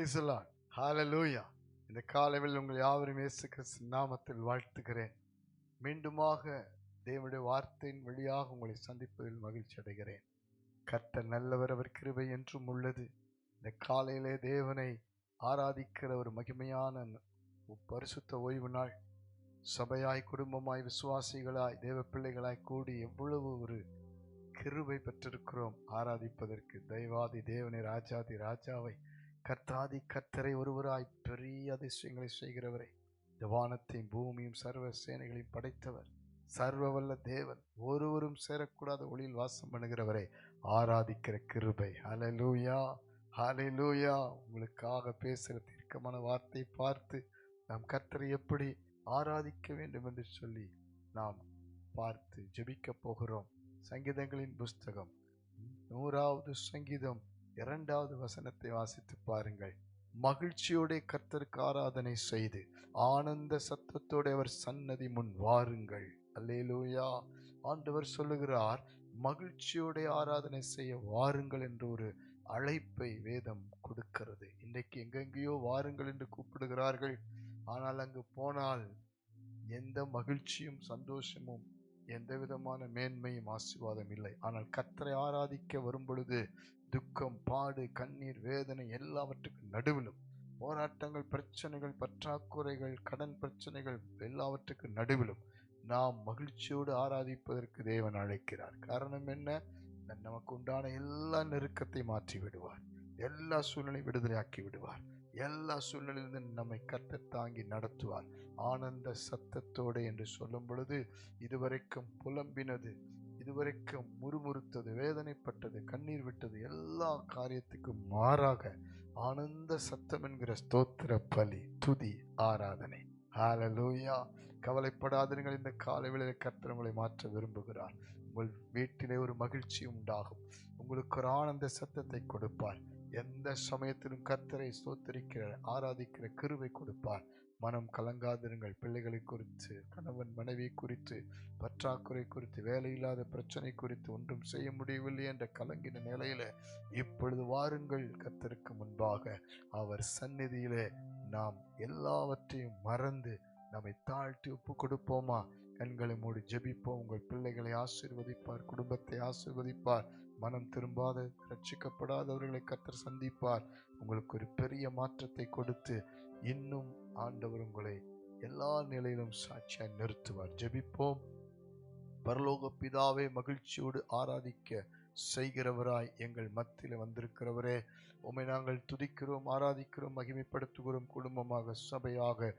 Praise ஹாலலூயா இந்த காலையில் உங்கள் யாவரும் இயேசு கிறிஸ்து நாமத்தில் வாழ்த்துகிறேன். மீண்டுமாக தேவனுடைய வார்த்தையின் வழியாக உங்களை சந்திப்பதில் மகிழ்ச்சி அடைகிறேன். கர்த்த நல்லவர் அவர் கிருபை என்றும் உள்ளது. இந்த காலையிலே தேவனை ஆராதிக்கிற ஒரு மகிமையான பரிசுத்த ஓய்வு நாள். சபையாய் குடும்பமாய் விசுவாசிகளாய் தேவ பிள்ளைகளாய் கூடி எவ்வளவு ஒரு கிருபை பெற்றிருக்கிறோம். ஆராதிப்பதற்கு தெய்வாதி தேவனை ராஜாதி ராஜாவை கர்த்தாதி கர்த்தரை ஒருவராய் பெரிய அதிசயங்களை செய்கிறவரை. இந்த வானத்தையும் பூமியும் சர்வ சேனைகளையும் படைத்தவர். சர்வ வல்ல தேவன். ஒருவரும் சேரக்கூடாத ஒளியில் வாசம் பண்ணுகிறவரை. ஆராதிக்கிற கிருபை. ஹலலூயா ஹலலூயா உங்களுக்காக பேசுகிற தீர்க்கமான வார்த்தை பார்த்து நாம் கர்த்தரை எப்படி ஆராதிக்க வேண்டும் என்று சொல்லி நாம் பார்த்து ஜெபிக்க போகிறோம். சங்கீதங்களின் புஸ்தகம். நூறாவது சங்கீதம். இரண்டாவது வசனத்தை வாசித்து பாருங்கள். மகிழ்ச்சியோட கர்த்தருக்கு ஆராதனை செய்து ஆனந்த சத்தத்தோட அவர் சன்னதி முன் வாருங்கள். அல்லேலூயா. ஆண்டவர் சொல்லுகிறார் மகிழ்ச்சியோட ஆராதனை செய்ய வாருங்கள் என்ற ஒரு அழைப்பை வேதம் கொடுக்கிறது. இன்றைக்கு எங்கெங்கேயோ வாருங்கள் என்று கூப்பிடுகிறார்கள். ஆனால் அங்கு போனால் எந்த மகிழ்ச்சியும் சந்தோஷமும் எந்த விதமான மேன்மையும் ஆசீர்வாதம் இல்லை. ஆனால் கத்தரை ஆராதிக்க வரும் பொழுது துக்கம் பாடு கண்ணீர் வேதனை எல்லாவற்றுக்கும் நடுவிலும் போராட்டங்கள் பிரச்சனைகள் பற்றாக்குறைகள் கடன் பிரச்சனைகள் எல்லாவற்றுக்கு நடுவிலும் நாம் மகிழ்ச்சியோடு ஆராதிப்பதற்கு தேவன் அழைக்கிறார். காரணம் என்ன? நமக்கு உண்டான எல்லா நெருக்கத்தை மாற்றி விடுவார் எல்லா சூழ்நிலையும் விடுதலையாக்கி விடுவார். எல்லா சூழ்நிலையிலிருந்து நம்மை கத்த தாங்கி நடத்துவார். ஆனந்த சத்தத்தோடு என்று சொல்லும் பொழுது இதுவரைக்கும் புலம்பினது இதுவரைக்கும் முறுமுறுத்தது வேதனைப்பட்டது கண்ணீர் விட்டது எல்லா காரியத்துக்கும் மாறாக ஆனந்த சத்தம் என்கிற ஸ்தோத்திர பலி துதி ஆராதனை. ஹாலலூயா கவலைப்படாதீர்கள் இந்த காலை வேளையில் கர்த்தர் உங்களை மாற்ற விரும்புகிறார். உங்கள் வீட்டிலே ஒரு மகிழ்ச்சி உண்டாகும். உங்களுக்கு ஒரு ஆனந்த சத்தத்தை கொடுப்பார். எந்த சமயத்திலும் கத்தரை ஸ்தோத்தரிக்கிற ஆராதிக்கிற கிருவை கொடுப்பார். மனம் கலங்காதிருங்கள். பிள்ளைகளை குறித்து கணவன் மனைவி குறித்து பற்றாக்குறை குறித்து வேலையில்லாத பிரச்சனை குறித்து ஒன்றும் செய்ய முடியவில்லை என்ற கலங்கின நிலையில இப்பொழுது வாருங்கள். கத்தருக்கு முன்பாக அவர் சந்நிதியிலே நாம் எல்லாவற்றையும் மறந்து நம்மை தாழ்த்தி ஒப்பு கொடுப்போமா? கண்களை மூடி ஜெபிப்போம். உங்கள் பிள்ளைகளை ஆசீர்வதிப்பார். குடும்பத்தை ஆசீர்வதிப்பார். மனம் திரும்பாத ரட்சிக்கப்படாதவர்களை கத்தர் சந்திப்பார். உங்களுக்கு ஒரு பெரிய மாற்றத்தை கொடுத்து இன்னும் ஆண்டவர் உங்களை எல்லா நிலையிலும் சாட்சியாய் நிறுத்துவார். ஜெபிப்போம். பரலோக பிதாவே மகிழ்ச்சியோடு ஆராதிக்க செய்கிறவராய் எங்கள் மத்தியில் வந்திருக்கிறவரே உம்மை நாங்கள் துதிக்கிறோம் ஆராதிக்கிறோம் மகிமைப்படுத்துகிறோம் குடும்பமாக சபையாக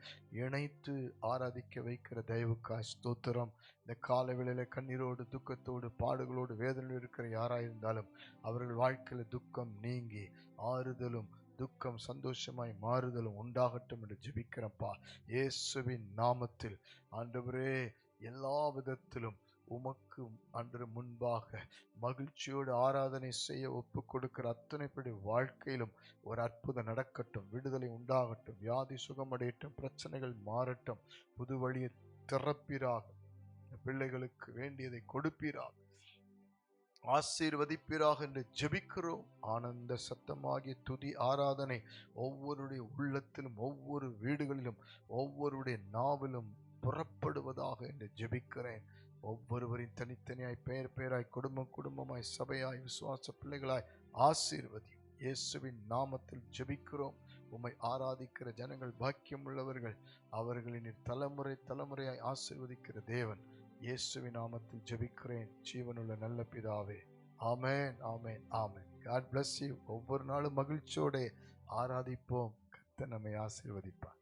இணைத்து ஆராதிக்க வைக்கிற தயவுக்காய் ஸ்தோத்திரம். இந்த கால வேளையில் கண்ணீரோடு துக்கத்தோடு பாடுகளோடு வேதனையில் இருக்கிற யாராயிருந்தாலும் அவர்கள் வாழ்க்கையில் துக்கம் நீங்கி ஆறுதலும் துக்கம் சந்தோஷமாய் மாறுதலும் உண்டாகட்டும் என்று ஜெபிக்கிறப்பா இயேசுவின் நாமத்தில். ஆண்டவரே எல்லா விதத்திலும் உமக்கு அன்று முன்பாக மகிழ்ச்சியோடு ஆராதனை செய்ய ஒப்பு கொடுக்கிற அத்தனைப்படி வாழ்க்கையிலும் ஒரு அற்புதம் நடக்கட்டும் விடுதலை உண்டாகட்டும் வியாதி சுகமடையட்டும் பிரச்சனைகள் மாறட்டும் புது வழியை திறப்பீராக. பிள்ளைகளுக்கு வேண்டியதை கொடுப்பீராக. ஆசீர்வதிப்பீராக என்று ஜெபிக்கிறோம். ஆனந்த சத்தமாகிய துதி ஆராதனை ஒவ்வொருடைய உள்ளத்திலும் ஒவ்வொரு வீடுகளிலும் ஒவ்வொருடைய நாவிலும் புறப்படுவதாக என்று ஜெபிக்கிறேன். ஒவ்வொருவரின் தனித்தனியாய் பெயர் பெயராய் குடும்பம் குடும்பமாய் சபையாய் விசுவாச பிள்ளைகளாய் ஆசீர்வதி இயேசுவின் நாமத்தில் ஜெபிக்கிறோம். உம்மை ஆராதிக்கிற ஜனங்கள் பாக்கியம் உள்ளவர்கள் அவர்களின் தலைமுறை தலைமுறையாய் ஆசீர்வதிக்கிற தேவன். இயேசுவின் நாமத்தில் ஜெபிக்கிறேன். ஜீவனுள்ள நல்ல பிதாவே. ஆமேன் ஆமேன் ஆமேன். காட் பிளஸ் யூ ஒவ்வொரு நாளும் மகிழ்ச்சியோட ஆராதிப்போம். கத்த நம்மை ஆசீர்வதிப்பார்.